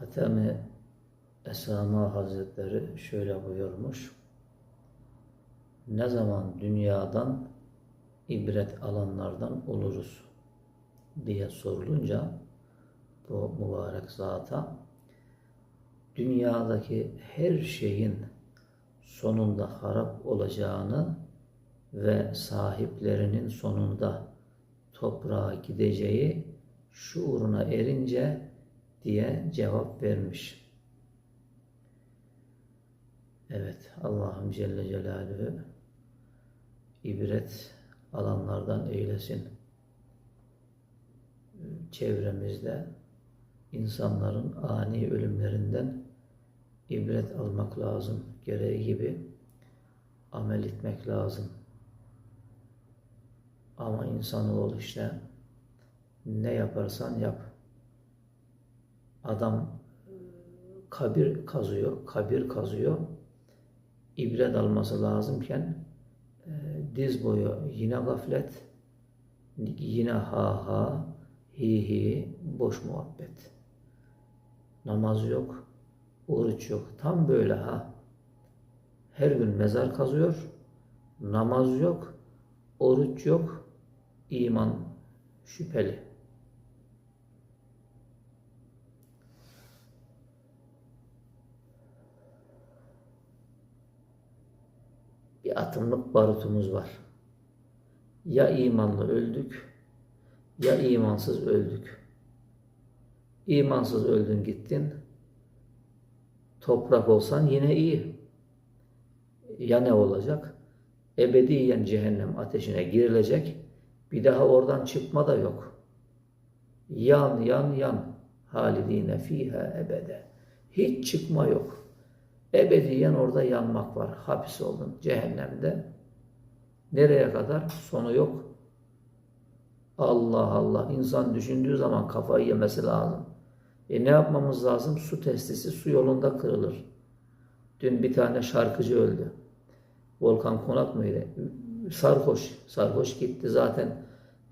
Hatemi Esama Hazretleri şöyle buyurmuş. Ne zaman dünyadan ibret alanlardan oluruz diye sorulunca bu mübarek zata dünyadaki her şeyin sonunda harap olacağını ve sahiplerinin sonunda toprağa gideceği şuuruna erince diye cevap vermiş. Evet, Allah'ım Celle Celaluhu ibret alanlardan eylesin. Çevremizde insanların ani ölümlerinden ibret almak lazım. Gereği gibi amel etmek lazım. Ama insanoğlu işte ne yaparsan yap. Adam kabir kazıyor, kabir kazıyor. İbret alması lazımken e, diz boyu yine gaflet, yine ha ha, hi hi, boş muhabbet. Namaz yok, oruç yok. Tam böyle ha. Her gün mezar kazıyor, namaz yok, oruç yok, iman şüpheli. Bir atımlık barutumuz var. Ya imanlı öldük, ya imansız öldük. İmansız öldün gittin, toprak olsan yine iyi. Ya ne olacak? Ebediyen cehennem ateşine girilecek, bir daha oradan çıkma da yok. Yan yan yan, halidine fiha ebede. Hiç çıkma yok. Ebediyen orada yanmak var. Hapis oldun cehennemde. Nereye kadar? Sonu yok. Allah Allah. İnsan düşündüğü zaman kafayı yemesi lazım. E ne yapmamız lazım? Su testisi su yolunda kırılır. Dün bir tane şarkıcı öldü. Volkan Konak mıydı? Sarhoş. Sarhoş gitti zaten.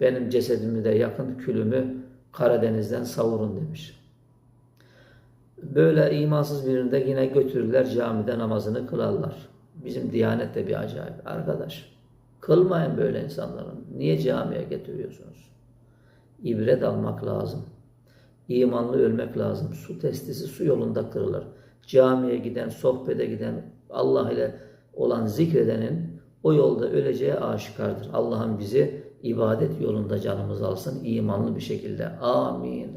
Benim cesedimi de yakın külümü Karadeniz'den savurun demiş. Böyle imansız birini de yine götürürler camide namazını kılarlar. Bizim diyanet de bir acayip. Arkadaş kılmayın böyle insanların. Niye camiye getiriyorsunuz? İbret almak lazım. İmanlı ölmek lazım. Su testisi su yolunda kırılır. Camiye giden, sohbete giden, Allah ile olan zikredenin o yolda öleceği aşikardır. Allah'ım bizi ibadet yolunda canımız alsın imanlı bir şekilde. Amin.